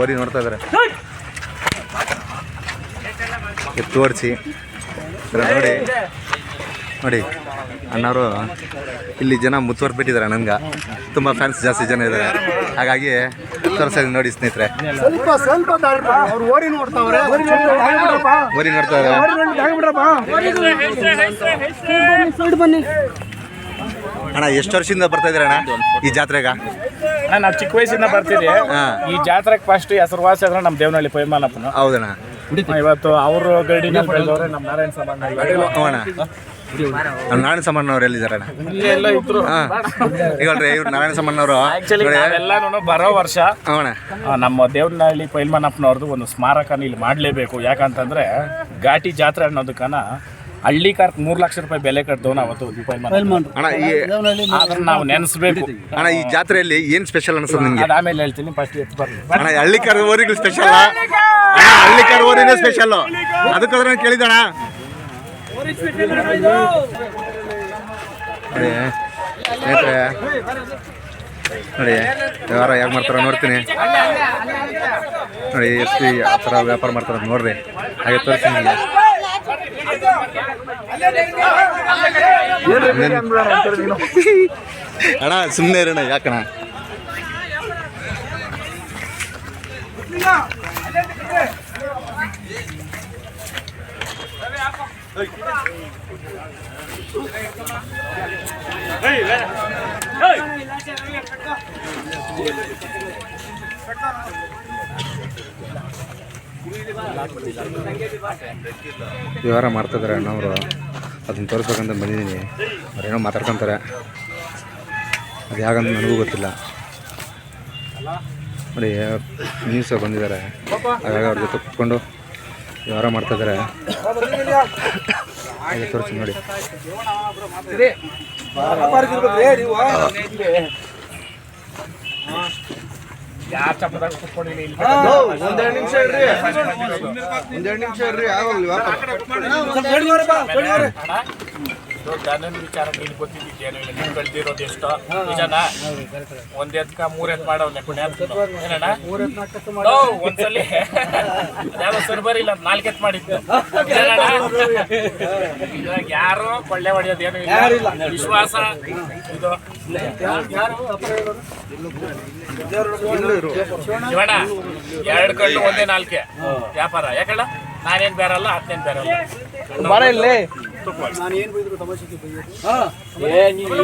ಓರಿ ನೋಡ್ತಾ ಇದಾರೆ. ಎತ್ತು ಓಡಿಸಿ. ನೋಡಿ. ನೋಡಿ ಅಣ್ಣವರು ಇಲ್ಲಿ ಜನ ಮುತ್ತುವರ್ಬಿಟ್ಟಿದ್ದಾರೆ ನನ್ಗೆ. ತುಂಬ ಫ್ಯಾನ್ಸ್ ಜಾಸ್ತಿ ಜನ ಇದ್ದಾರೆ ಹಾಗಾಗಿ ತೋರಿಸೋದು ನೋಡಿ ಸ್ನೇಹಿತರೆ. ಓರಿ ನೋಡ್ತಾ ಇದ್ದಾರೆ ಅಣ್ಣ ಎಷ್ಟು ವರ್ಷದಿಂದ ಬರ್ತಾ ಇದ್ದೀರ ಅಣ್ಣ ಈ ಜಾತ್ರೆಗ? ನಾವು ಚಿಕ್ಕ ವಯಸ್ಸಿಂದ ಬರ್ತಿದ್ದೆ. ಈ ಜಾತ್ರೆಗೆ ಫಸ್ಟ್ ಹೆಸರುವಾಸಿ ಅಂದ್ರೆ ನಮ್ಮ ದೇವನಹಳ್ಳಿ ಪೈಮಾನಪ್ಪನ ಹೌದಣ್ಣ. ಇವತ್ತು ಅವರು ಗಡಿ ಬೆಳೆದವ್ರೆ ನಮ್ಮ ನಾರಾಯಣ ಸಮಾನ ನಮ್ಮ ನಾರಾಯಣ ಸಮ್ಮಣ್ಣವ್ರು ಎಲ್ಲಿದ್ದಾರೆ ಇಲ್ಲಿ ಎಲ್ಲ ಇದ್ರು. ಇವ್ರು ನಾರಾಯಣ ಸಮ್ಮಣ್ಣವರು ಬರೋ ವರ್ಷ ನಮ್ಮ ದೇವನಹಳ್ಳಿ ಪೈಲ್ಮನಪ್ಪನವ್ರದ್ದು ಒಂದು ಸ್ಮಾರಕನ ಇಲ್ಲಿ ಮಾಡಲೇಬೇಕು. ಯಾಕಂತಂದ್ರೆ ಘಾಟಿ ಜಾತ್ರೆ ಅನ್ನೋದಕ್ಕನ ಹಳ್ಳಿ ಕಾರ್ಕ್ ಮೂರು ಲಕ್ಷ ರೂಪಾಯಿ ಬೆಲೆ ಕಟ್ಟದವ್ ಅವತ್ತು ಅಣ್ಣ ಈ ಅದನ್ನ ನಾವು ನೆನೆಸ್ಬೇಕು. ಅಣ್ಣ ಈ ಜಾತ್ರೆಯಲ್ಲಿ ಏನು ಸ್ಪೆಷಲ್ ಅನ್ಸುತ್ತೆ ನಿಮಗೆ? ಅದು ಆಮೇಲೆ ಹೇಳ್ತೀನಿ ಫಸ್ಟ್ ಎತ್ತು ಬರ್ಲಿ ಅಣ್ಣ ಹಳ್ಳಿ ಕಾರ್ ಓರಿಗಳು ಸ್ಪೆಷಲ್ ಅಣ್ಣ ಹಳ್ಳಿ ಕಾರ್ ಓರಿನೇ ಸ್ಪೆಷಲ್ ಅದಕ್ಕಾದ್ರೆ ನಾನು ಕೇಳಿದಣ ನೋಡಿ ಸ್ನೇಹಿತರೆ. ನೋಡಿ ವ್ಯವಹಾರ ಹೇಗೆ ಮಾಡ್ತಾರ ನೋಡ್ತೀನಿ. ನೋಡಿ ಎಷ್ಟು ಆ ಥರ ವ್ಯಾಪಾರ ಮಾಡ್ತಾರ ನೋಡ್ರಿ. ಹಾಗೆ ತೋರಿಸ್ತೀನಿ ಅಣ್ಣ ಸುಮ್ಮನೆ ಇರೋಣ ಯಾಕಣ್ಣ ವ್ಯವಹಾರ ಮಾಡ್ತಿದ್ದಾರೆ ಅಣ್ಣವರು. ಅದನ್ನು ತೋರಿಸ್ಬೇಕಂತ ಬಂದಿದ್ದೀನಿ. ಅವ್ರೇನೋ ಮಾತಾಡ್ಕೊತಾರೆ. ಅದು ಯಾಕಂತ ನನಗೂ ಗೊತ್ತಿಲ್ಲ. ನೋಡಿ ನ್ಯೂಸ್ ಬಂದಿದ್ದಾರೆ. ಹಾಗಾಗಿ ಅವ್ರ ಜೊತೆ ವ್ಯವಹಾರ ಮಾಡ್ತಾಯಿದ್ದಾರೆ ಹಾಗೆ ತೋರಿಸಿ ನೋಡಿ. ಯಾರು ಚಪ್ಪದಾಗ ಕುತ್ಕೊಂಡಿಲ್ಲ ಇಲ್ಲಿ? ಒಂದೆರಡು ನಿಮಿಷ ಇರ್ರಿ. ಒಂದೆರಡು ನಿಮಿಷ ಇರ್ರಿ ಆಗೋಗ್ಲಿ ನನ್ನ ವಿಚಾರ ನೀನು ಗೊತ್ತಿದ್ದೇನು ಇಲ್ಲ ನೀನು ಬೆಳೆದಿರೋದು ಎಷ್ಟು? ನಿಜನಾ? ಒಂದ್ ಎತ್ಕ ಮೂರ್ ಎತ್ ಮಾಡವ್ನೆ ಪುಣ್ಯ ಏನಣ್ಣ? ಒಂದ್ಸಲಿ. ಯಾವ ಸರ್ಬರ್ ಇಲ್ಲ ನಾಲ್ಕು ಎತ್ ಮಾಡಿದ್ದು. ಯಾರು ಕೊಳ್ಳೆ ಹೊಡೆಯೋದೇನು ಇಲ್ಲ. ವಿಶ್ವಾಸ ಇದು. ಶಿವಣ್ಣ ಎರಡು ಕಣ್ಣು ಒಂದೇ ನಾಲ್ಕೆ. ವ್ಯಾಪಾರ. ಯಾಕಣ್ಣ? ನಾನೇನ್ ಬೇರಲ್ಲ ಹತ್ತೇನ್ ಬೇರಲ್ಲ. ನಾನು ಏನ್ ಬೈದ್ರು ತಮಾಷೆಗೆ ಬೈಯೋದು?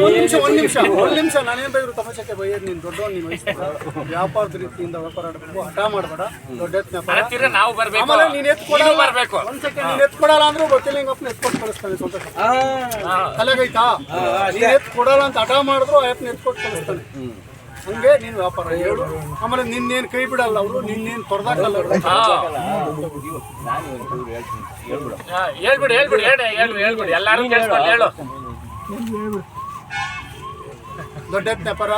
ಒಂದು ನಿಮಿಷ ಒಂದು ನಿಮಿಷ. ಒಂದು ನಿಮಿಷ. ನಾನೇನ್ ಬೈದ್ರು ತಮಾಷೆಗೆ ಬೈಯೋದು? ನೀನ್ ದೊಡ್ಡವನ್ ನೀನ್ ವಯಸ್ಸು ವ್ಯಾಪಾರದ ರೀತಿಯಿಂದ ವ್ಯಾಪಾರ ಆಡಬೇಕು. ಹಠ ಮಾಡಬೇಡ. ದೊಡ್ಡ ಎತ್ನ ನಾವು ಬರ್ಬೇಕು. ಆಮೇಲೆ ನೀನ್ ಎತ್ ನೀನು ಕೊಡಲ್ಲ ಬರ್ಬೇಕು. ಒಂದ್ ಸೆಕೆಂಡ್ ನೀನ್ ಎತ್ ಕೊಡಲ್ಲ ಅಂದ್ರೂ ಗೊತ್ತಿಲ್ಲ ಹಿಂಗಪ್ಪನ ಎತ್ಕೊಟ್ಟು ಕಳಿಸ್ತಾನೆ ಸ್ವಂತ ತಲೆಗೈತಾ ನೀನ್ ಎತ್ ಕೊಡಲ್ಲ ಅಂತ ಹಠ ಮಾಡಿದ್ರು ಆ ಎತ್ನ ಎತ್ಕೊಟ್ಟು ಕಳಿಸ್ತಾನೆ. ಹಂಗೆ ನೀನ್ ವ್ಯಾಪಾರ ಹೇಳು. ಆಮೇಲೆ ನಿನ್ನೇನ್ ಕೈ ಬಿಡಲ್ಲ ಅವರು ನಿನ್ನೇನ್. ಹಾ, ಹೇಳ್ಬಿಡು ಹೇಳ್ಬಿಡು ಹೇಳಿ ಹೇಳ್ಬಿಡು ಹೇಳ್ಬಿಡು. ಎಲ್ಲಾರು ಹೇಳು. ದೊಡ್ಡ ವ್ಯಾಪಾರ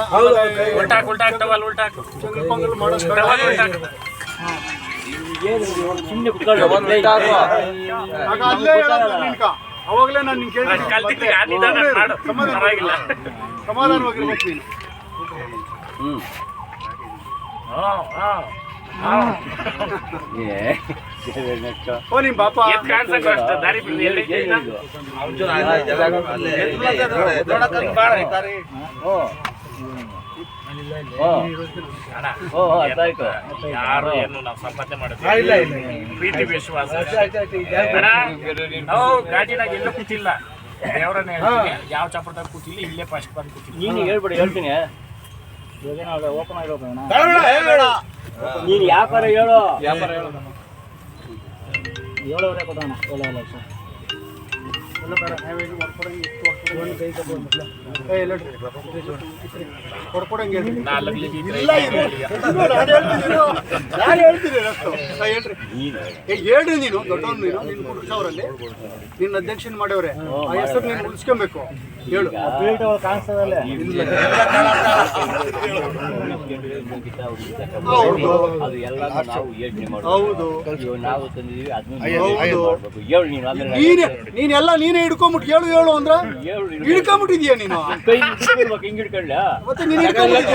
ಉಲ್ಟಾಕ್ ಉಲ್ಟಾಕ್ ಟವಲ್ ಉಲ್ಟಾಕ್ ಚಂದ್ರ ಪೊಂಗಲ್ ಮಾಡೋಷ್ಟು ಟವಲ್ ಉಲ್ಟಾಕ್ ಆಗ ಅಲ್ಲೇ ಹೇಳೋದು ನಿನ್ಕ. ಅವಾಗ್ಲೇ ನಾನು ನಿನ್ ಕೇಳಿ ಕಲ್ತಿದ್ದೀನಿ ಆ ನಿಧಾನ ಮಾಡು. ಪರವಾಗಿಲ್ಲ. ಸಮಾಧಾನವಾಗಿರ್ಬೇಕು ನೀನು. ಓ ಯಾರು ಏನು ನಾವು ಸಂಪಾದನೆ ಮಾಡೋದು ಪ್ರೀತಿ ವಿಶ್ವಾಸ. ನಾವು ಗಾಡಿನಾಗ ಎಲ್ಲೂ ಕೂತಿಲ್ಲ. ದೇವ್ರನ್ನ ಯಾವ ಚಾಪರ್ದಾಗ ಕೂತಿಲ್ಲ ಇಲ್ಲೇ ಫಸ್ಟ್ ಬಂದು ಕೂತಿಲ್ಲ ನೀನು ಹೇಳ್ಬಿಡಿ ಹೇಳ್ತೀನಿ. ಓಪನ್ ಆಗಿರೋದು ನೀನು ವ್ಯಾಪಾರ ಹೇಳು ವ್ಯಾಪಾರ ಹೇಳೋದು ಏಳುವರೆ ಕೊಡೋಣ ಏಳುವರೆ ಲಕ್ಷ ಹೇಳ್ರಿ. ಹೇಳ್ತೀನಿ. ನಾನ್. ಹೇಳ್ತೀನಿ ರಸ್ತು. ಹಾ, ಹೇಳ್ರಿ. ಏ, ಹೇಳ್ರಿ ನೀನು ದೊಡ್ಡವನು ನೀನು. ನಿನ್ ಅವರಲ್ಲಿ ನಿನ್ನ ಅಧ್ಯಕ್ಷ ಮಾಡವ್ರೆ ಆ ಹೆಸರು ನೀನು ಉಳಿಸ್ಕೊಬೇಕು. ಹೇಳು. ಹೌದು. ನೀನೆಲ್ಲ ನೀನ್ ನೀನೇ ಹಿಡ್ಕೊಂಬಿಟ್ಟು ಹೇಳು ಹೇಳು ಅಂದ್ರ ಹಿಡ್ಕೊಂಬಿಟ್ಟಿದ್ಯಾ ನೀನು? ಮತ್ತೆ ನೀನು ಹಿಡ್ಕೊಂಬಿಟ್ಟು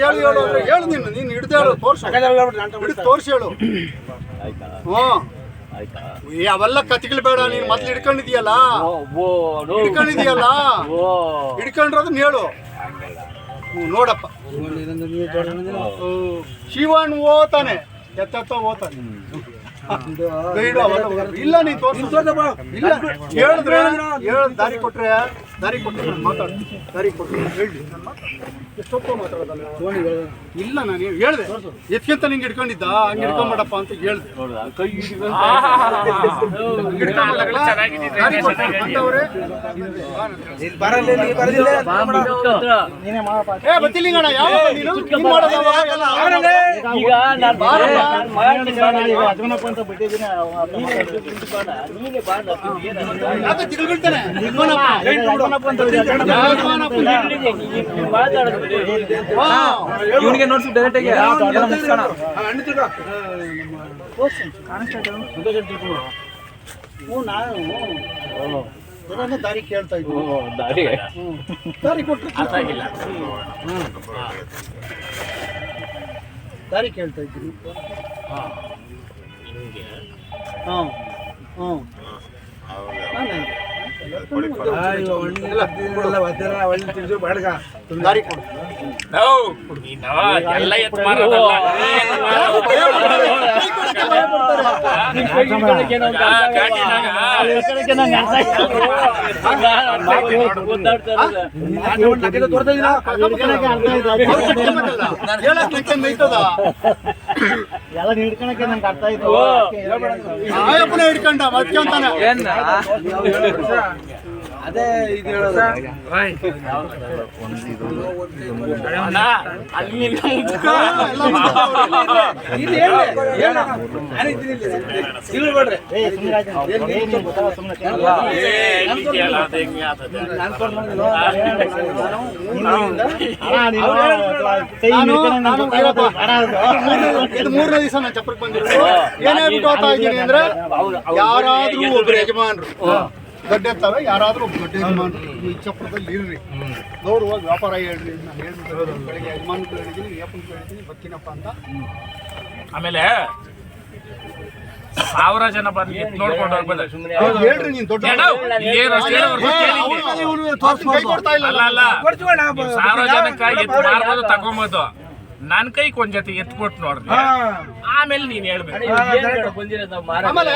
ಹೇಳು ಹೇಳು ಅಂದ್ರೆ ಹೇಳು ನೀನು ನೀನು ಹಿಡ್ದು ಹೇಳು ತೋರ್ಸು. ಹಿಡಿದು ತೋರ್ಸಿ ಹೇಳು. ಹ್ಞೂ. ಆಯ್ತಾ? ಏ ಅವೆಲ್ಲ ಕತಿಗಳು ಬೇಡ ನೀನು ಮೊದ್ಲು ಹಿಡ್ಕೊಂಡಿದ್ಯಲ್ಲ ಓ ಓ ನೋ ಹಿಡ್ಕೊಂಡಿದ್ಯಲ್ಲ ಓ. ಹಿಡ್ಕೊಂಡ್ರದನ್ನ ಹೇಳು. ಹ್ಞೂ ನೋಡಪ್ಪ. ಶಿವನ್ ಓತಾನೆ ಎತ್ತ ಓತಾನೆ. ಇಲ್ಲ ನೀ ತೋರ್ಸು. ಇಲ್ಲ ಹೇಳಿದ್ರೆ ಹೇಳ ದಾರಿ ಕೊಟ್ರೆ ದಾರಿ ಕೊಟ್ಟು ನಾನು ಮಾತಾಡ್ತೀನಿ. ದಾರಿ ಕೊಟ್ಟು ಹೇಳಿ ನಾನು ಮಾತಾಡ್ತೀನಿ. ಎಷ್ಟೊತ್ತು ಮಾತಾಡೋದಲ್ಲ ಇಲ್ಲ ನಾನು ಹೇಳ್ದೆ. ಎತ್ಕೊಂತ ನಿಂಗೆ ಹಿಡ್ಕೊಂಡಿದ್ದ? ಹಂಗೆ ಹಿಡ್ಕೊಂಬೇಡಪ್ಪ ಅಂತ ಹೇಳ್ದೆ. ಕೈ? ಈಗ ಇವನಿಗೆ ನೋಡ್ಸಿ ಡೈರೆಕ್ಟ್ ಆಗಿ ದಾರಿ ಕೇಳ್ತಾ ಇದ್ದೀನಿ ದಾರಿ ದಾರಿ ಕೊಟ್ಟರೆ ದಾರಿ ಕೇಳ್ತಾ ಇದ್ದೀನಿ ಹಾಂ ಹಾಂ ಒಳ್ಳೆ ಬಾಡ್ಗ. ದಾರಿ ಕೊಡು ಎಲ್ಲ ಎತ್ತು ಮಾರೋದಲ್ಲ. ಹಿಡ್ಕೊಳಕ್ಕೆ ನಂಗೆ ಅರ್ಥ ಆಯ್ತು. ಹೇಳಕ್ ಲೆಕ್ಕ ಮೈತದ ಎಲ್ಲ ಹಿಡ್ಕೊಳಕ್ಕೆ ನಂಗೆ ಅರ್ಥ ಆಯ್ತು ಆಯಪ್ಪನ ಹಿಡ್ಕೊಂಡ ಮತ್ಕೊಂತಾನೆ ಅಲ್ಲ, ಅದು ಆಗ್ತದೆ? ಅಣ್ಣ, ನೀನು. ಇದು ಮೂರನೇ ದಿವಸ ನಾನು ಬಂದಿರೋದು. ಏನೇ ಬಿಟ್ಟು ಹೋಗ್ತಾ ಇದ್ದೀನಿ ಅಂದ್ರೆ ಯಾರಾದ್ರೂ ಒಬ್ರು ಯಜಮಾನ್ರು. ಗಡ್ಡೆತ್ತವೆ ಯಾರಾದ್ರೂ ಯಾರಾದರೂ ಗಡ್ಡೆ ಈ ಇರ್ರಿ. ಗೌರವವಾಗಿ ವ್ಯಾಪಾರ ಹೇಳ್ರಿ ನಾನು ಹೇಳ್ಬಿಟ್ಟು ಬೆಳಿಗ್ಗೆ ಯಜಮಾನ್ಗಳು ಹೇಳಿದ್ದೀನಿ ಯಪ್ಪನ್ ಹೇಳಿದ್ದೀನಿ ಬರ್ತೀನಪ್ಪ ಅಂತ. ಆಮೇಲೆ ಸಾವಿರ ಜನ ಬಂದು ನೋಡ್ಕೊಂಡು ಹೋಗ್ಬೋದು ಸುಮ್ನೆ ಹೌದು, ಹೇಳ್ರಿ ನೀನ್ ದೊಡ್ಡ ಏನೋ, ಏನು ಅಷ್ಟು ಹೇಳೋವರೆಗೂ ಕೇಳಿ ಇಲ್ಲಿ. ಕೈ ಕೊಡ್ತಾ ಇಲ್ಲ ಅಲ್ಲ ಅಲ್ಲ. ನೀವು ಸಾವಿರ ಜನಕ್ಕಾಗಿ ಮಾರ್ಬೋದು ತಗೊಂಬೋದು. ನನ್ ಕೈಗೆ ಒಂದ್ ಜೊತೆ ಎತ್ಕೊಟ್ ನೋಡ್ರಿ ಆಮೇಲೆ ನೀನ್ ಹೇಳ್ಬೇಕು ಆಮೇಲೆ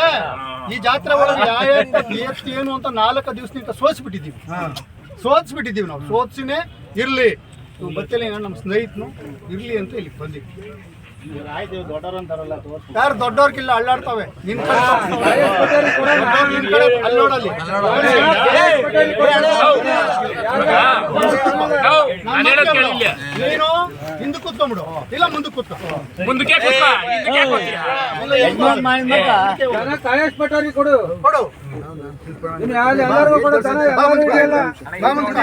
ಈ ಜಾತ್ರೆ ಒಳಗೆ ಯಾವ ಏನು ಅಂತ ನಾಲ್ಕು ದಿವಸದಿಂದ ಸೋಚ್ಬಿಟ್ಟಿದ್ದೀವಿ ಸೋಚ್ಬಿಟ್ಟಿದೀವಿ ನಾವು ಸೋತ್ಸಿನೇ ಇರ್ಲಿ ಬತ್ತಲೆ ನಮ್ಮ ಸ್ನೇಹಿತನು ಇರ್ಲಿ ಅಂತ ಇಲ್ಲಿ ಬಂದಿ. ಯಾರು ದೊಡ್ಡವ್ರಿಗಿಲ್ಲ ಅಳ್ಳಾಡ್ತಾವೆ ನಿನ್ ಕಡೆ ದೊಡ್ಡವ್ರು ನಿನ್ ಇಲ್ಲ ಮುಂದೆ ಹಿಂದಕ್ಕೆ ಕೂತ್ಕೊಂಡ್ಬಿಡು ಇಲ್ಲ ಮುಂದಕ್ಕೆ ಕೂತ್ಕೊ ಮುಂದಕ್ಕೆ ಕೂತ್ಕ ಕೊಡು ಕೊಡು ಕೊಡು ಬಾ ಮುಂದಕ್ಕೆ. ಬಾ ಮುಂದಕ್ಕೆ.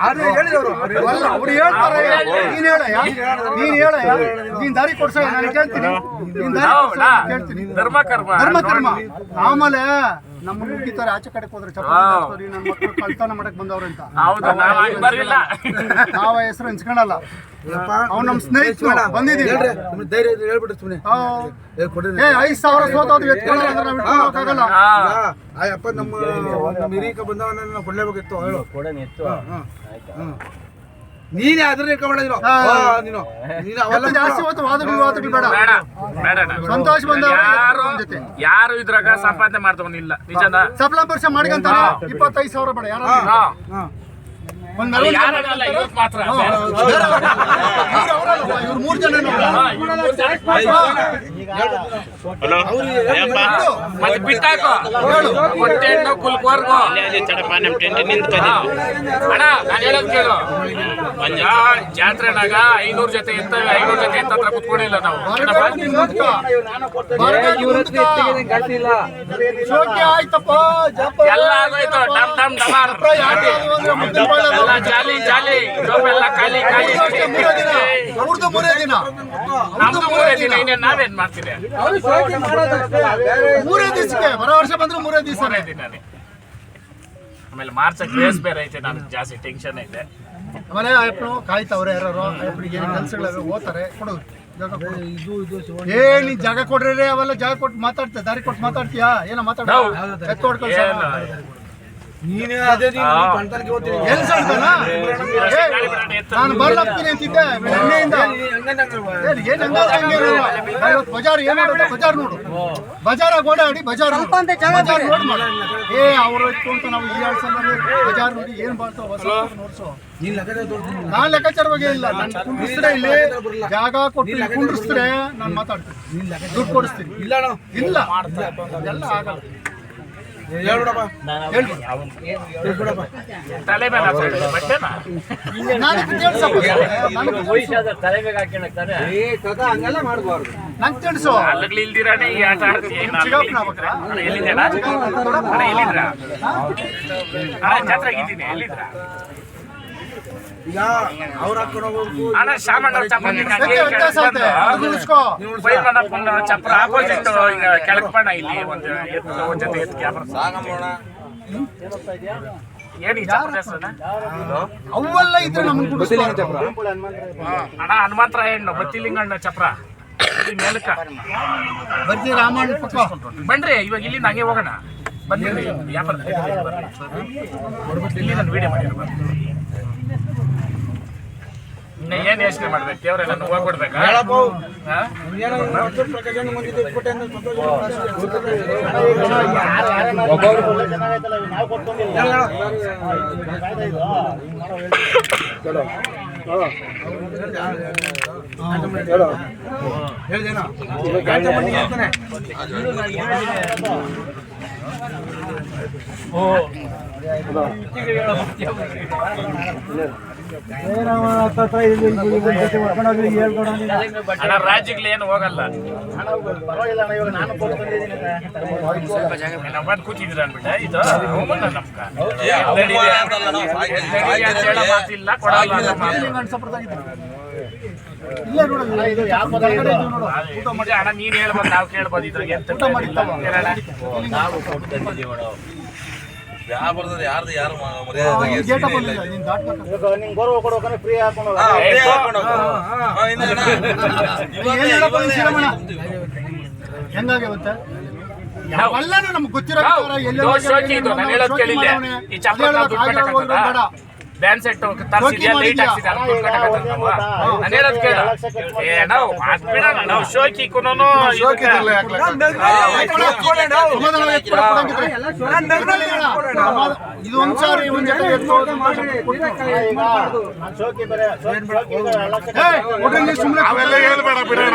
ಅಲ್ಲ, ಅವ್ರು ಹೇಳ್ತಾರೆ ನೀನ್ ಹೇಳಯ್ಯ ನೀನ್ ನೀನ್ ದಾರಿ ಕೊಡ್ಸ ನಾನು ಕೇಳ್ತೀನಿ ನೀನ್ ದಾರಿ ಕೊಡ್ಸು, ಕೇಳ್ತೀನಿ ಧರ್ಮ ಕರ್ಮ ಧರ್ಮ ಕರ್ಮ ಆಮೇಲೆ ನಮ್ಮ ಮುಗಿತಾರೆ ಆಚೆ ಕಡೆಗೆ ಹೋದ್ರೆ ಚಪ್ಪಾಳಿ ನನ್ನ ಮಕ್ಕಳು ಕಳ್ತನ ಮಾಡಕ್ ಬಂದವ್ರೆ ಅಂತ. ಹೌದು ನಾವ್ ಹೆಸರು ಹಂಚ್ಕೊಳಲ್ಲ ಅವ್ನು ನಮ್ಮ ಸ್ನೇಹಿತರು. ಬಂದಿದ್ದೀವಿ. ಧೈರ್ಯ ಹೇಳ್ಬಿಟ್ಟು ಸುಮ್ಮನೆ ಏ ಐದು ಸಾವಿರ ಸೋತೋದು ಎತ್ಕೊಳ್ಳೋ ಅಂದ್ರೆ ನಾವು ಇಟ್ಕೊಳ್ಳೋಕ್ಕಾಗಲ್ಲ ಹಾ. ಅಯ್ಯಪ್ಪ ನಮ್ಮ ಹಿರೀಕ ಬಂದವನ್ನ ಕೊಡ್ಲೇಬೇಕಿತ್ತು. ಹೇಳು. ಕೊಡೋಣ ಎತ್ತು. ನೀನೇ ಅದ್ರ ಇಟ್ಕೊಂಬೇಡ ನೀನು. ನೀನು. ನೀನು ಅವೆಲ್ಲ ಜಾಸ್ತಿ ಹೊತ್ತು ವಾದ ಬೇಡ. ಬೇಡ. ಬೇಡ ಸಂತೋಷ ಬಂದವ ಯಾರು ಜೊತೆ. ಯಾರು ಇದ್ರಾಗ ಸಂಪಾದನೆ ಮಾಡ್ತವನಿಲ್ಲ ನಿಜನಾ? ಸಪ್ಲ ಪರೀಕ್ಷೆ ಮಾಡ್ಕೊಂತಾನೆ. ಇಪ್ಪತ್ತೈದು ಸಾವಿರ ಬೇಡ ಯಾರು ಮೂರ್ ಜನ ಹಾ, ಇವ್ರು ಮೂರ್ ಜನಕ್ಕೆ ಮಾತ್ರ. ಮತ್ತೆ ಬಿಟ್ಟಾಕೋ. ಹೊಟ್ಟೆ ಹಣ್ಣು ಕುಲ್ಕೋರ್ಗು. ಅಣ್ಣ ನಾನು ಹೇಳೋದ್ ಕೇಳು. ಯಾ- ಜಾತ್ರೆನಾಗ ಐನೂರ್ ಜೊತೆ ಇರ್ತವೆ. ಐನೂರ್ ಜೊತೆ ಎತ್ತ ಹತ್ರ ಕುತ್ಕೊಂಡಿಲ್ಲ ನಾವು. ಎಲ್ಲ ಆಗೋಯ್ತು. ಡಮ್ ಡಮ್ ಡಮಾರ್ ಎಲ್ಲ ಜಾಲಿ ಜಾಲಿ. ಜೋಬೆಲ್ಲ ಖಾಲಿ ಖಾಲಿ. ಅವ್ರದ್ದು ಮೂರೇ ದಿನ. ನಮ್ದು ಮೂರೇ ದಿನ ಇನ್ನೇನು ನಾವೇನ್ ಮಾಡ್ತೀರಿ? ಮೂರೇ ದಿವಸಕ್ಕೆ ಬರೋ ವರ್ಷ ಬಂದ್ರೆ ಮೂರೇ ದಿವಸ. ದಿನನೇ. ಆಮೇಲೆ ಮಾರ್ಚ್ ಕ್ರೇಸ್ ಬೇರೆ ಐತೆ ನನಗೆ ಜಾಸ್ತಿ ಟೆನ್ಷನ್ ಐತೆ ಆಮೇಲೆ ಅಯ್ಯಪ್ಪನು ಕಾಯ್ತಾವ್ರೆ ಯಾರು ಅಯ್ಯಪ್ಪನಿಗೆ ಏನು ಕೆಲಸಗಳಿವೆ ಓದ್ತಾರೆ ಕೊಡು. ಜಾಗ ಕೊಡು. ಏ ನೀನ್ ಜಾಗ ಕೊಡ್ರಿ ಅವೆಲ್ಲ ಜಾಗ ಕೊಟ್ಟು ಮಾತಾಡ್ತೀಯ ದಾರಿ ಕೊಟ್ಟು ಮಾತಾಡ್ತೀಯಾ? ಏನೋ ಮಾತಾಡ ಹೌದು. ನೀನೇ ಅದೇ ನೀನು ಬರ್ಲಾಗ್ತೀನಿ ಅಂತಿದ್ದೆ ಬಜಾರ್ ಏನ್ ಮಾಡೋದು ಬಜಾರ್ ನೋಡು ಬಜಾರ ಓಡಾಡಿ ಬಜಾರ್ ನೋಡು. ಬಜಾರ್ ನೋಡ್. ಏ ಅವ್ರು ನಾವು ಈ ಬಜಾರ್ ನೋಡಿ ಏನ್ ನೋಡ್ಸೋ ನೀನ್ ಲೆಕ್ಕಾಚಾರ ಬಗ್ಗೆ ಇಲ್ಲ ನಾನು ಇಲ್ಲಿ ಜಾಗ ಕೊಟ್ಟು ನಾನು ಮಾತಾಡ್ತೀನಿ ದುಡ್ಡು ಕೊಡಿಸ್ತೀನಿ ಇಲ್ಲ ಇಲ್ಲ ಎಲ್ಲ ಆಗಲ್ಲ ತಲೆ ಮೇಲೆ ಕಥಾ ಹಂಗೆಲ್ಲ ಮಾಡಬಾರ್ದು. ನಂಗೆ ತಿಳಿಸು ಅಲ್ಲಗ್ಲಿ ಇಲ್ದಿರಾನೆ ಈ ಆಟ ಆಡ್ತೀನಿ ಚಿಗಾಪ್ನ ಅಲ್ಲಿಗೆ. ಆಗ್ಬೇಕಾ? ಅಣ್ಣ, ಎಲ್ಲಿದ್ದೀರಾ ಅಣ್ಣ ಎಲ್ಲಿದ್ರಾ ಅಣ್ಣ ಜಾತ್ರೆಗೆ ಇದ್ದೀನಿ ಎಲ್ಲಿದ್ರಾ ಈಗ ಅವ್ರು ಹಾಕೊಂಡು ಹೋಗ್ಬೇಕು. ಅಣ್ಣ ಶಾಮಣ್ಣ ಚಪ್ರ ಆಪೋಸಿಟ್ ಈಗ ಇಲ್ಲಿ ಒಂದು ಎತ್ತು ಒಂದ್ ಜೊತೆ ಎತ್ತು ಕ್ಯಾಮ್ರಾ? ಅವೆಲ್ಲ ಇದ್ರೆ ನಮ್ಗೆ ಅಣ್ಣ ಹನುಮಂತರ ಹೆಣ್ಣು ಬತ್ತಿಲಿಂಗಣ್ಣ ಚಪ್ರ. ಇಲ್ಲಿ ಮೇಲಕ್ಕ. ಬರ್ತೀವಿ ರಾಮಣ್ಣ ಪಕ್ಕ? ಬನ್ರಿ ಇವಾಗ ಇಲ್ಲಿಂದ ಹಂಗೆ ಹೋಗೋಣ. ಬಂದಿರಿ ವ್ಯಾಪಾರ ಇಲ್ಲಿ ನಾನು ವಿಡಿಯೋ ಮಾಡಿರ್ಬಾರ್ದು ಇನ್ನ ಏನ್ ಯೋಚನೆ ಮಾಡ್ಬೇಕು? ದೇವ್ರ ನಾನು ಹೋಗ್ಬಿಡ್ಬೇಕಾ ಹೇಳಪ್ಪ ಹಾ? ಅಣ್ಣ ರಾಜ್ಯಕ್ಕೆ ಏನು ಹೋಗಲ್ಲ. ಪರವಾಗಿಲ್ಲ ಅಣ್ಣ, ಇವಾಗ ನಾನು ಕೊಡ್ಕೊಂಡಿದ್ದೀನಿ ನಾವು ಬಂದು ಕೂತಿದ್ದೀರ ಅನ್ಬಿಟ್ಟ ಇದು ಹೇಳೋ ಮಾತಿಲ್ಲ ಕೊಡಲ್ಲ ಅಣ್ಣ ನೀನ್ ಹೇಳ್ಬೋದು ನಾವು ಕೇಳ್ಬೋದು ಇದ್ರಾಗ ಎಂತ? ನಾವು ಅಣ್ಣ. ವ್ಯಾಪಾರದಲ್ಲಿ ಯಾರ್ದು ಯಾರು ಮ- ಮರ್ಯಾದೆ ಗೇಟ ತೆಗಿಯೋದು ಇಲ್ಲ ಬಂದಿಲ್ಲ ನೀನ್ ದಾಟ್ಬೇಕು ಇವಾಗ ನಿಂಗೆ ಗೌರವ ಕೊಡ್ಬೇಕಂದ್ರೆ ಫ್ರೀ ಹಾಕೊಂಡು ಹಾ, ಫ್ರೀ ಕೋ- ಹಾಕೊಂಡು ಹಾ, ಇನ್ನು ಅಣ್ಣ. ಇವತ್ತೇ- ಏನ್ ಹೇಳಪ್ಪ ಇವತ್ತೇ ಈ ಶ್ರೀರಮಣ? ಮುಂದೆ- ಹೆಂಗಾಗ್ಯವತ್ತ ನಾವು- ಎಲ್ಲಾನು ನಮ್ಗೆ ಗೊತ್ತಿರೋ ಎಲ್ಲೆಲ್ಲ. ಈ ಚಪ್ರ ಬ್ಯಾನ್ ಸೆಟ್ ತರ್ಸಿದ್ಯಾ? ಲೇಟ್? ಹಾಕ್ಸಿದ್ಯಾ? ದುಡ್ಡು ಕಟ್ಟಕ್ಕಾಗತ್ತಾ ನಾವು? ನಾನು ಹೇಳೋದು ಕೇಳ. ಏ ನಾವು ಬಿಡೋಣ ನಾವು ಶೋಕಿ ಕುನೋನು ಶೋಕಿ ಇದೆಲ್ಲ ಯಾಕೆ ಸಮಾಧಾನ ಎತ್ಕೊಡಕ್ ಕೊಡಂಗಿದ್ರೆ. ಸಮಾಧಾನ- ಇದು ಒಂದ್ ಸಾರಿ ಒಂದ್ ಜೊತೆ ಸುಮ್ನೆ ಅವೆಲ್ಲ ಹೇಳ್ಬೇಡ ಬಿಡೋಣ.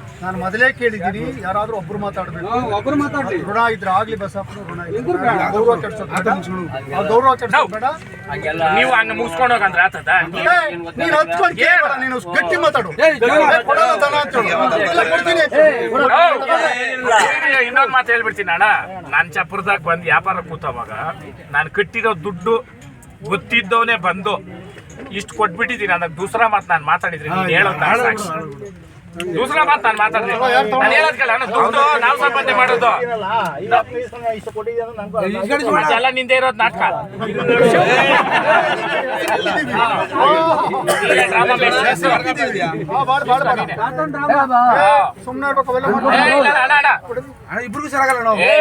ನಾನ್ ಮೊದಲೇ ಕೇಳಿದ್ದೀನಿ ಯಾರಾದ್ರೂ ಒಬ್ರು ಮಾತಾಡಬೇಕು. ಒಬ್ರು ಮಾತಾಡ್ಲಿ. ಋಣ ಇದ್ರೆ ಆಗ್ಲಿ ಬಸಪ್ಪ ಋಣ ಇದ್ರೆ ಗೌರವ ಕೆಡ್ಸೋದು ಬೇಡ. ಆ ಗೌರವ ಕೆಡ್ಸೋದು ಬೇಡ. ನೀವು ಹಂಗ ಮುಗಿಸ್ಕೊಂಡು ಹೋಗಂದ್ರೆ ಆತದ? ನೀನ್ ಹಚ್ಕೊಂಡ್ ನೀನು ಗಟ್ಟಿ ಮಾತಾಡು. ಕೊಡಲ್ಲ ದನ ಅಂತ ಹೇಳು. ಇಲ್ಲ, ಕೊಡ್ತೀನಿ. ಅಂತ ಹೇಳು. ಇನ್ನೊಂದ್ ಮಾತು ಹೇಳ್ಬಿಡ್ತೀನಿ ಅಣ್ಣ. ನಾನ್ ಚಪುರದಾಗ ಬಂದ್ ವ್ಯಾಪಾರ ಕೂತವಾಗ ನಾನು ಕಟ್ಟಿರೋ ದುಡ್ಡು ಗೊತ್ತಿದ್ದವನೇ ಬಂದು ಇಷ್ಟು ಕೊಟ್ಬಿಟ್ಟಿದ್ದೀನಿ ಅನ್ನೋ ದೂಸರಾ ಮಾತು ನಾನು ಮಾತಾಡಿದ್ರಿ ನೀನ್ ಹೇಳೋದ್ ದೂಸರಾ ಮಾತು ನಾನು ಮಾತಾಡ್ತೀನಿ ನಾನು ಹೇಳೋದ್ ಕೇಳ ದುಡ್ಡು ನಾವು ಸಂಪಾದನೆ ಮಾಡೋದು. ಎಲ್ಲ ನಿಂದೆ ಇರೋದು ನಾಟಕ. ಇಬ್ರಿಗೂ ಸರಾಗಲ್ಲ ನಾವು. ಏ,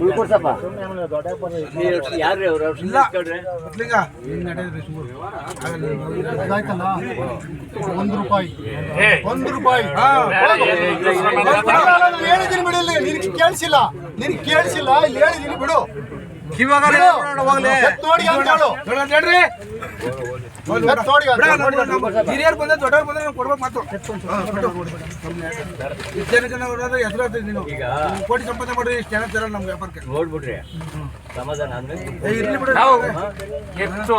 ನೀನ್. ಉಳ್ಕೊಡ್ಸಪ್ಪ ಯಾರ್ರಿ ಅವ್ರು ಅವ್ರು ಇಸ್ಕೊಳ್ರಿ. ಒಂದು ರೂಪಾಯಿ ಒಂದು ರೂಪಾಯಿ ನಾನು ಬಿಡು ಇಲ್ಲಿ ಕೇಳಿಸಿಲ್ಲ ನಿನಗೆ ಕೇಳಿಸಿಲ್ಲ ಇಲ್ಲಿ ಹೇಳಿದೀನಿ ಬಿಡು ಹಿರಿಯರು ಬಂದ್ರೆ ದೊಡ್ಡವ್ರು ಬಂದ್ರೆ ನಾವು ಕೊಡ್ಬೇಕು ಮಾತು. ಹಾ, ಕೊಟ್ಟು. ಇಷ್ಟ್ ಜನ ಜನ ಹೋದ್ರೆ ಹೆಸರು ಆಗ್ತದೆ ನೀನು ಕೋಟಿ ಸಂಪಾದನೆ ಮಾಡಿ ಇಷ್ಟು ಜನ ತರ ನಮ್ಗೆ ವ್ಯಾಪಾರಕ್ಕೆ. ನೋಡ್ಬಿಟ್ರಿ ಸಮಾಧಾನ ಆದ್ಮೇಲೆ ಇರ್ಲಿ ಬಿಡು. ನಾವು ಹೆಚ್ಚು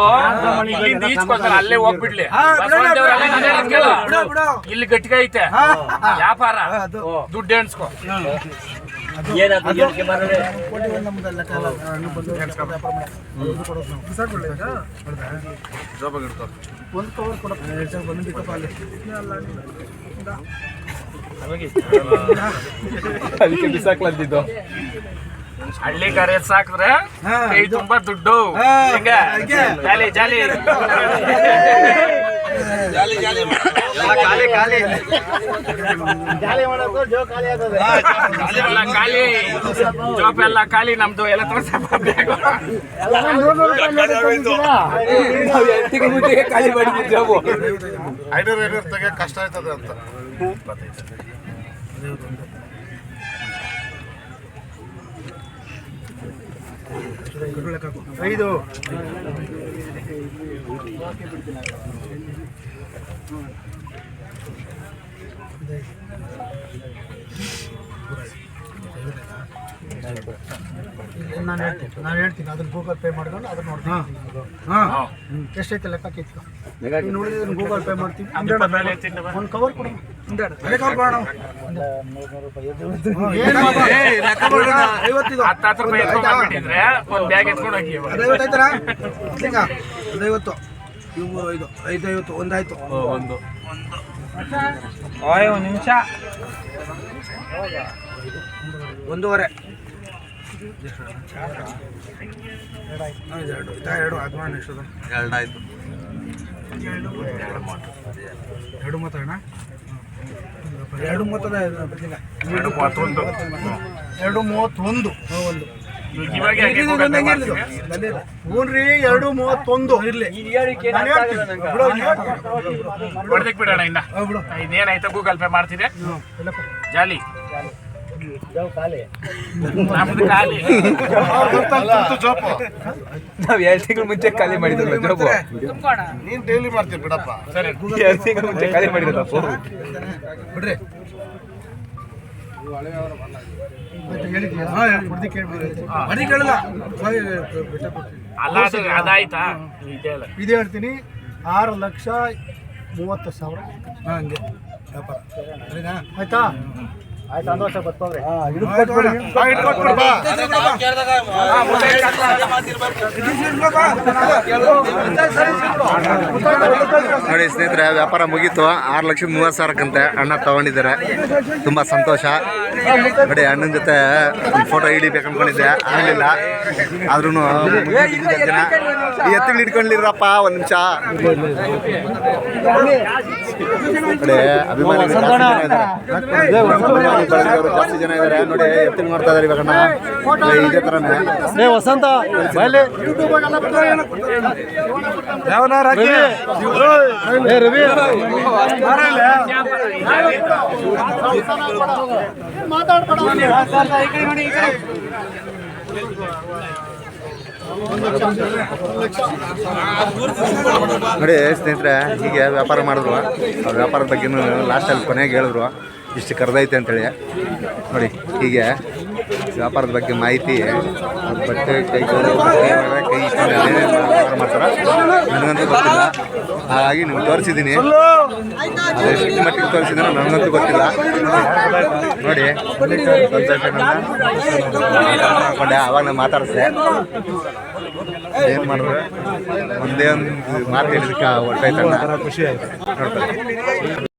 ಇಲ್ಲಿಂದ ಈಚ್ಕೊಳ್ತಾರೆ ಅಲ್ಲೇ ಹೋಗ್ಬಿಡ್ಲಿ. ಇಲ್ಲಿ ಗಟ್ಟಿಗೆ ಐತೆ. ವ್ಯಾಪಾರ. ದುಡ್ಡು ಎಣ್ಸ್ಕೊ. ಅಲ್ಲಿ. ಹಳ್ಳಿ ಕರೆ ಸಾಕಿದ್ರೆ ತುಂಬಾ ದುಡ್ಡು. ಜಾಲಿ ಜಾಲಿ. ಜಾಬ್ ಎಲ್ಲ ಖಾಲಿ ನಮ್ದು ಎಲ್ಲ ತೋರ್ಸಪ್ಪ ಬ್ಯಾಗು. ಐನೂರು ಐನೂರು ತೆಗಿಯಕ್ಕೆ ಕಷ್ಟ ಆಯ್ತದೆ ಅಂತ ಐದು. ನಾನು ಹೇಳ್ತೀನಿ ನಾನು ಹೇಳ್ತೀನಿ ಅದನ್ನ ಗೂಗಲ್ ಪೇ ಮಾಡ್ಕೊಂಡು ಅದನ್ನ ನೋಡ್ತೀನಿ. ಹಾ. ಎಷ್ಟೈತೆ ಲೆಕ್ಕ ಕಿತ್ಕೊ ನೀನು ನೋಡಿದ್ರೆ ಗೂಗಲ್ ಪೇ ಮಾಡ್ತೀನಿ. ಒಂದು ಕವರ್ ಕೊಡು. ಅದೇ ಕವರ್ ಬಾಬಾ? ಐವತ್ತಿದು. ಹತ್ತು ರೂಪಾಯಿ ಐವತ್ತು. ಇವು ಐದು ಐದು ಐವತ್ತು ಒಂದಾಯ್ತು ಒಂದು. ಒಂದು ನಿಮಿಷ. ಒಂದೂವರೆ. ಎರಡು ಎರಡು ಅದು ಮಾಡೋಣ ಎಷ್ಟದು ಎರಡಾಯ್ತು ಎರಡು ಮೊತ್ತ ಎರಡು ಬದ್ಲಿಂಗ ಎರಡು ಮೂವತ್ತೊಂದು. ಎರಡು ಮೂವತ್ತೊಂದು. ಒಂದು ಹ್ಞೂನ್ರಿ ಎರಡು ಮೂವತ್ತೊಂದು ಇರ್ಲಿ. ಬಿಡೋಣ ಇನ್ನ ಗೂಗಲ್ ಪೇ. ಮಾಡ್ತಿದೆ. ಜಾಲಿ ನಾವ್ ಎರಡ್ ತಿಂಗಳ ಮುಂಚೆ ಖಾಲಿ ಮಾಡಿದ್ರು ಜಾಬ್ ನೀನ್ ಡೈಲಿ ಮಾಡ್ತೀವಿ ಬಿಡಪ್ಪ. ಸರಿ. ಎರಡ್ ತಿಂಗಳ ಮುಂಚೆ ಖಾಲಿ ಮಾಡಿದ್ರು ಬಿಡ್ರಿ. ಇದೆ ಹೇಳ್ತೀನಿ. ಆರು ಲಕ್ಷ ಮೂವತ್ತು ಸಾವಿರ. ಹಾ, ಹಂಗೆ. ವ್ಯಾಪಾರ. ಆಯ್ತಾ? ಆಯ್ತು ಒಂದು ವರ್ಷ. ನೋಡಿ ಸ್ನೇಹಿತರೆ ವ್ಯಾಪಾರ ಮುಗೀತು. ಆರು ಲಕ್ಷ ಮೂವತ್ತು ಸಾವಿರಕ್ಕಂತೆ ಅಣ್ಣ ತಗೊಂಡಿದ್ದಾರೆ. ತುಂಬಾ ಸಂತೋಷ. ನೋಡಿ ಅಣ್ಣನ ಜೊತೆ ಒಂದು ಫೋಟೋ ಹಿಡಿಬೇಕು ಅನ್ಕೊಂಡಿದ್ದೆ. ಆಗಲಿಲ್ಲ. ಆದ್ರೂ ಜನ ಈ ಎತ್ತಿಗೆ ಹಿಡ್ಕೊಂಡಿರಪ್ಪ ಒಂದು ನಿಮಿಷ. ನೋಡಿ. ಅಭಿಮಾನಿ ಬಳಗದವರು ಜಾಸ್ತಿ ಜನ ಇದ್ದಾರೆ ನೋಡಿ ಎತ್ತಿಗೆ ಮಾಡ್ತಾ ಇದ್ದಾರೆ ಇವಾಗ ಅಣ್ಣ ಇದೇ ಥರನೇ ವಸಂತ ನೋಡಿ ಸ್ನೇಹಿತರೆ ಹೀಗೆ ವ್ಯಾಪಾರ ಮಾಡಿದ್ರು. ಆ ವ್ಯಾಪಾರದ ಬಗ್ಗೆ ಲಾಸ್ಟಲ್ಲಿ ಕೊನೆಗೆ ಹೇಳಿದ್ರು. ಇಷ್ಟು ಕರೆದೈತೆ ಅಂತೇಳಿ. ನೋಡಿ, ಹೀಗೆ ವ್ಯಾಪಾರದ ಬಗ್ಗೆ ಮಾಹಿತಿ, ಬಟ್ಟೆ ಕೈ ಕೈ ಮಾಡ್ತಾರ ವ್ಯಾಪಾರ ಮಾಡ್ತಾರೆ, ನನಗಂತೂ ಗೊತ್ತಿಲ್ಲ. ಹಾಗಾಗಿ ನಿಮ್ಗೆ ತೋರಿಸಿದ್ದೀನಿ ಎಷ್ಟು ಮಟ್ಟಿಗೆ ತೋರಿಸಿದ್ರೆ ನನಗಂತೂ ಗೊತ್ತಿಲ್ಲ. ನೋಡಿ ಹಾಕೊಂಡೆ ಅವಾಗ ನಾನು ಮಾತಾಡಿಸ್ದೆ ಏನು ಮಾಡಿದ್ರೆ? ಒಂದೇ ಒಂದು ಮಾತು ಹೇಳಿದಕ್ಕೆ ಹೊಟ್ಟೆ ಖುಷಿ ಆಯ್ತು ನೋಡ್ತಾರೆ.